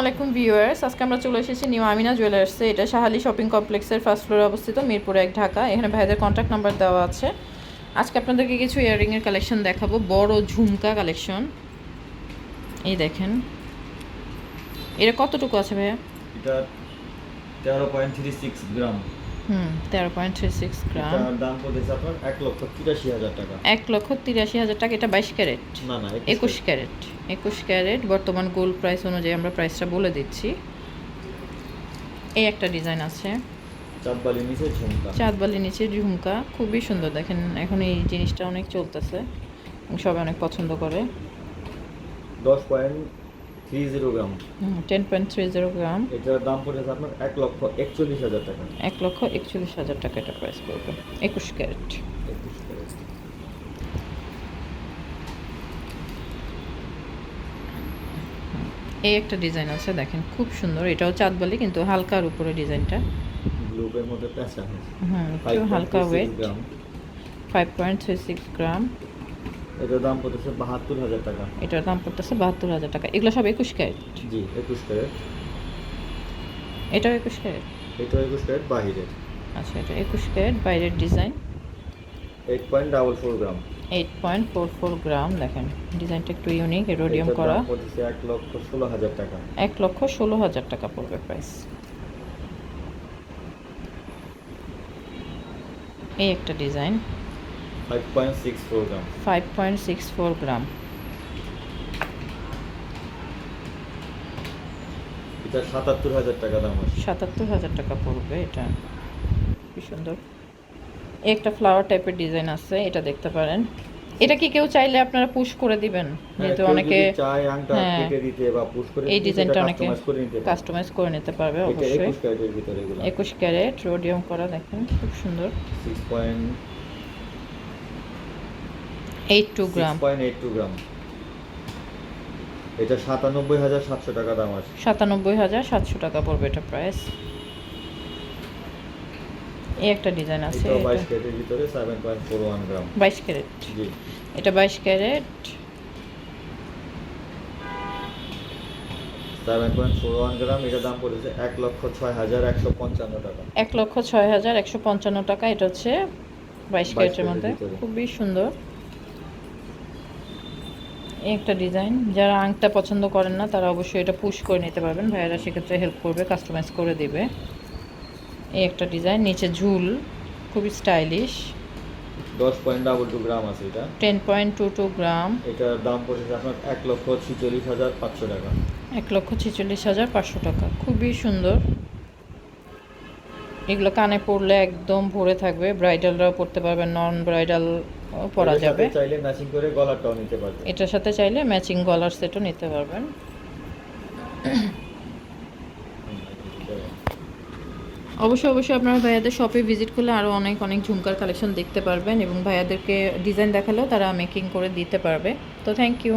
আলাইকুম ভিউয়ার্স। আজকে আমরা চলে এসেছি নিউ আমিনা জুয়েলার্সে এটা শাহালি শপিং কমপ্লেক্সের ফার্স্ট ফ্লোরে অবস্থিত, মিরপুর এক ঢাকা। এখানে ভাইদের কন্ট্যাক্ট নাম্বার দেওয়া আছে। আজকে আপনাদেরকে কিছু ইয়াররিংয়ের কালেকশন দেখাবো। বড় ঝুমকা কালেকশন এই দেখেন। এটা কতটুকু আছে ভাইয়া? এটা তেরো পয়েন্ট থ্রি সিক্স গ্রাম হুম তেরো পয়েন্ট থ্রি সিক্স গ্রাম। দাম পড়েছে আপনার এক লক্ষ তিরাশি হাজার টাকা। এক লক্ষ তিরাশি হাজার টাকা এটা বাইশ ক্যারেট। না না একুশ ক্যারেট। একুশ ক্যারেট। বর্তমান গোল্ড প্রাইস অনুযায়ী আমরা প্রাইসটা বলে দিচ্ছি। এই একটা ডিজাইন আছে। চাঁদবালি নিচে ঝুমকা। চাঁদবালির নিচে ঝুমকা খুবই সুন্দর। দেখেন এখন এই জিনিসটা অনেক চলতেছে সবাই অনেক পছন্দ করে। দশ point three zero gram. Ten point three zero gram. এটার দাম পড়েছে আপনার এক লক্ষ একচল্লিশ হাজার টাকা। এক লক্ষ একচল্লিশ হাজার টাকা এটা প্রাইস পড়বে। একুশ ক্যারেট। একুশ ক্যারেট। এই একটা ডিজাইন আছে দেখেন খুব সুন্দর। এটাও চাঁদ বলে কিন্তু হালকার উপরে ডিজাইনটা। গ্লুবের মধ্যে পেঁচা আছে হুম একটু হালকা weight gram. Five point three six gram. এটার দাম পড়েছে বাহাত্তর হাজার টাকা। এটার দাম পড়তেছে বাহাত্তর হাজার টাকা। এগুলো সব একুশ ক্যারেট? জি একুশ ক্যারেট। এটাও একুশ ক্যারেট? এটা একুশ ক্যারেট বাহিরের। আচ্ছা এটা একুশ ক্যারেট বাইরের design? Eight point double four gram. Eight point four four gram দেখেন। ডিজাইনটা একটু ইউনিক এরোডিয়াম করা। এক লক্ষ ষোলো হাজার টাকা। এক লক্ষ ষোলো হাজার টাকা পড়বে প্রাইস এই একটা ডিজাইন। 5.64 5.64 এটা 77000 টাকা দাম আছে। 77000 টাকা পড়বে এটা। কি সুন্দর। একটা ফ্লাওয়ার টাইপের ডিজাইন আছে এটা দেখতে পারেন। এটা কি কেউ চাইলে আপনারা পুশ করে দিবেন? হ্যাঁ, যেহেতু অনেকে চায় আংটা হ্যাঁ, কেটে দিতে বা পুশ করে এই ডিজাইনটা অনেকে কাস্টমাইজ করে নিতে পারবে অবশ্যই। 21 ক্যারেটের ভিতরে এগুলো। 21 ক্যারেট রোডিয়াম করা দেখেন খুব সুন্দর। 6. 82 গ্রাম 6.82 গ্রাম এটা 97700 টাকা দাম আছে। 97700 টাকা পড়বে এটা প্রাইস এই একটা ডিজাইন আছে বাইশ ক্যারেটের ভিতরে 7.41 গ্রাম 22 ক্যারেট? জি। এটা 22 ক্যারেট। 7.41 গ্রাম এটার দাম পড়েছে এক লক্ষ 6155 টাকা। এক লক্ষ 6155 টাকা এটা হচ্ছে 22 ক্যারেটের মধ্যে। খুবই সুন্দর। একটা ডিজাইন যারা আংটা পছন্দ করেন না তারা অবশ্যই এটা পুশ করে নিতে পারবেন। ভাইয়েরা সেক্ষেত্রে হেল্প করবে কাস্টমাইজ করে দেবে। এই একটা ডিজাইন নিচে ঝুল খুবই স্টাইলিশ 10.22 গ্রাম আছে এটা। Ten point two two gram এটার দাম পড়েছে আপনার 1 লক্ষ 46500 টাকা। এক লক্ষ ছেচল্লিশ হাজার পাঁচশো টাকা। খুবই সুন্দর। এগুলো কানে পরলে একদম ভরে থাকবে। ব্রাইডালরাও পরতে পারবে নন ব্রাইডাল পরা যাবে। চাইলে ম্যাচিং করে গলাটাও নিতে পারবেন। এটার সাথে চাইলে ম্যাচিং গলার সেটও নিতে পারবেন। অবশ্যই অবশ্যই আপনারা ভাইয়াদের শপে ভিজিট করলে আরও অনেক অনেক ঝুমকার কালেকশন দেখতে পারবেন এবং ভাইয়াদেরকে ডিজাইন দেখালেও তারা মেকিং করে দিতে পারবে। তো থ্যাংক ইউ